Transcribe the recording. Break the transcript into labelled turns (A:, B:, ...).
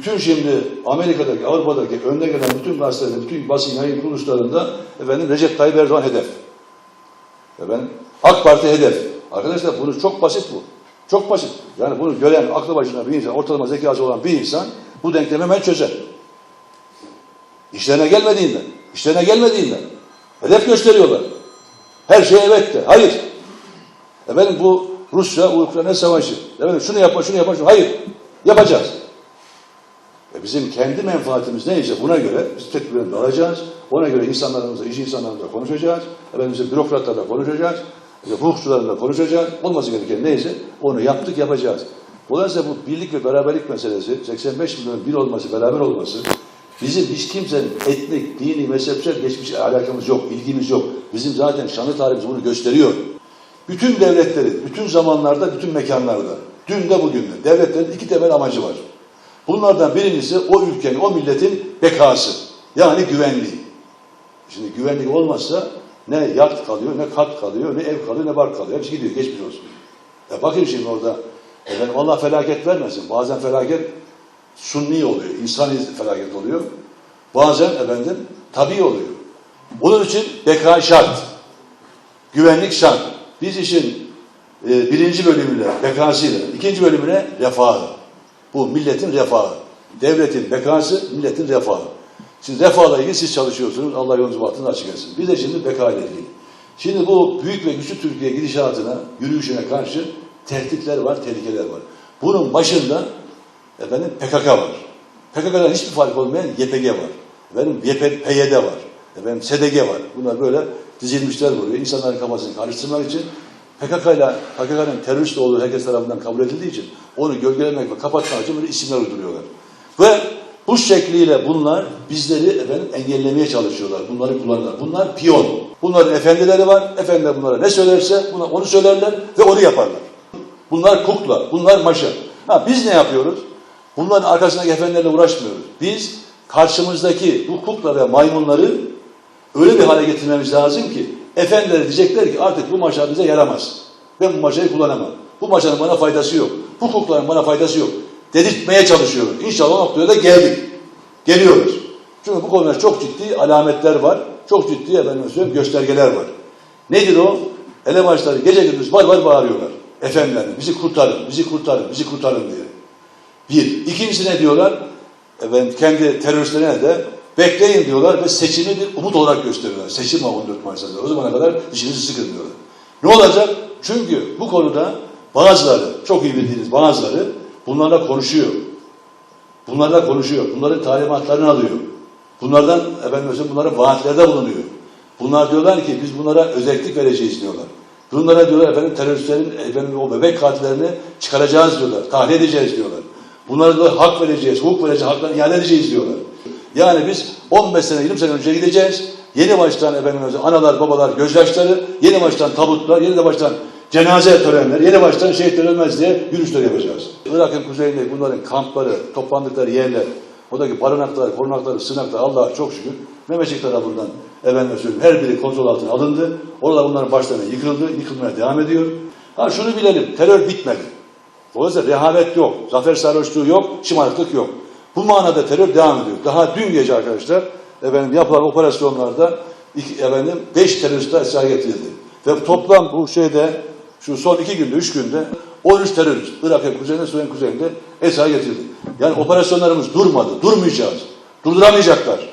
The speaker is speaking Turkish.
A: bütün şimdi Amerika'daki, Avrupa'daki önde gelen bütün gazetelerde, bütün basın yayın kuruluşlarında efendim Recep Tayyip Erdoğan hedef. Efendim AK Parti hedef. Arkadaşlar bunu çok basit bu. Çok basit. Yani bunu gören aklı başına bir insan, ortalama zekası olan bir insan bu denklemi hemen çözer. İşlerine gelmediğinden, işlerine gelmediğinden hedef gösteriyorlar. Her şey evet de. Hayır. Efendim bu Rusya, Ukrayna savaşı. Efendim şunu yapma, şunu yapma, şunu. Hayır. Yapacağız. E bizim kendi menfaatimiz neyse buna göre biz tedbirimizi alacağız. Ona göre insanlarımızla, iş insanlarımızla konuşacağız. Efendim işte bürokratlarla konuşacağız. İşte hukukçularla konuşacağız. Olması gereken neyse onu yaptık, yapacağız. Dolayısıyla bu birlik ve beraberlik meselesi, 85 milyon bir olması, beraber olması, bizim hiç kimsenin etnik, dini, mezhepsel geçmiş alakamız yok, ilgimiz yok. Bizim zaten şanlı tarihimiz bunu gösteriyor. Bütün devletlerin, bütün zamanlarda, bütün mekanlarda, dün de bugün de devletlerin iki temel amacı var. Bunlardan birincisi o ülkenin, o milletin bekası. Yani güvenliği. Şimdi güvenlik olmazsa ne yat kalıyor, ne kat kalıyor, ne ev kalıyor, ne bark kalıyor. Hepsi gidiyor, geçmiş olsun. E bakın şimdi orada, efendim Allah felaket vermesin. Bazen felaket sunni oluyor, insani felaket oluyor. Bazen efendim tabii oluyor. Bunun için beka şart. Güvenlik şart. Biz işin e, birinci bölümüyle, bekasıyla, ikinci bölümüne refahı. Bu milletin refahı. Devletin bekası, milletin refahı. Siz refahla ilgili siz çalışıyorsunuz. Allah yolunuzu bahtını açık etsin. Biz de şimdi beka ile ilgili. Şimdi bu büyük ve güçlü Türkiye gidişatına, yürüyüşüne karşı tehditler var, tehlikeler var. Bunun başında efendim PKK var. PKK'dan hiçbir fark olmayan YPG var. Efendim YP, PYD var. Efendim SDG var. Bunlar böyle dizilmişler buraya. İnsanların kafasını karıştırmak için PKK ile PKK'nın terörist olduğu herkes tarafından kabul edildiği için onu gölgelemek ve kapatmak için böyle isimler uyduruyorlar. Ve bu şekliyle bunlar bizleri efendim engellemeye çalışıyorlar. Bunları kullanırlar. Bunlar piyon. Bunların efendileri var. Efendiler bunlara ne söylerse buna onu söylerler ve onu yaparlar. Bunlar kukla, bunlar maşa. Ha, biz ne yapıyoruz? Bunların arkasındaki efendilerle uğraşmıyoruz. Biz karşımızdaki bu kukla ve maymunları öyle bir hale getirmemiz lazım ki efendileri diyecekler ki artık bu maşa bize yaramaz. Ben bu maşayı kullanamam. Bu maşanın bana faydası yok. Bu kuklanın bana faydası yok. Dedirtmeye çalışıyoruz. İnşallah o noktaya da geldik. Geliyoruz. Çünkü bu konuda çok ciddi alametler var. Çok ciddi efendim göstergeler var. Nedir o? Elebaşları gece gündüz var var bağırıyorlar. Efendilerim bizi kurtarın, bizi kurtarın, bizi kurtarın diye. Bir. İkincisi ne diyorlar? Efendim, kendi teröristlerine de bekleyin diyorlar ve seçimi bir umut olarak gösteriyorlar. Seçim var 14 Mayıs'ta. O zamana kadar dişinizi sıkın diyorlar. Ne olacak? Çünkü bu konuda bazıları, çok iyi bildiğiniz bazıları bunlarla konuşuyor. Bunlarla konuşuyor. Bunların talimatlarını alıyor. Bunlardan efendim mesela bunlara vaatlerde bulunuyor. Bunlar diyorlar ki biz bunlara özellik vereceğiz diyorlar. Bunlara diyorlar efendim teröristlerin efendim o bebek katillerini çıkaracağız diyorlar. Tahliye edeceğiz diyorlar. Bunlara diyorlar hak vereceğiz, hukuk vereceğiz, haklarını iade edeceğiz diyorlar. Yani biz 15 sene, 20 sene önce gideceğiz. Yeni baştan efendim analar, babalar, gözyaşları, yeni baştan tabutlar, yeni de baştan cenaze törenleri, yeni baştan şehitler ölmez diye yürüyüşler yapacağız. Irak'ın kuzeyinde bunların kampları, toplandıkları yerler, oradaki barınaklar, korunaklar, sınaklar Allah'a çok şükür Mehmetçik tarafından efendim söyleyeyim her biri kontrol altına alındı. Orada bunların başlarına yıkıldı, yıkılmaya devam ediyor. Ha şunu bilelim, terör bitmedi. Dolayısıyla rehavet yok, zafer sarhoşluğu yok, şımarıklık yok. Bu manada terör devam ediyor. Daha dün gece arkadaşlar efendim yapılan operasyonlarda iki, efendim beş teröristler esir getirildi. Ve toplam bu şeyde şu son iki günde, üç günde 13 terörist Irak'ın kuzeyinde, Suriye'nin kuzeyinde esir getirildi. Yani operasyonlarımız durmadı, durmayacağız. Durduramayacaklar.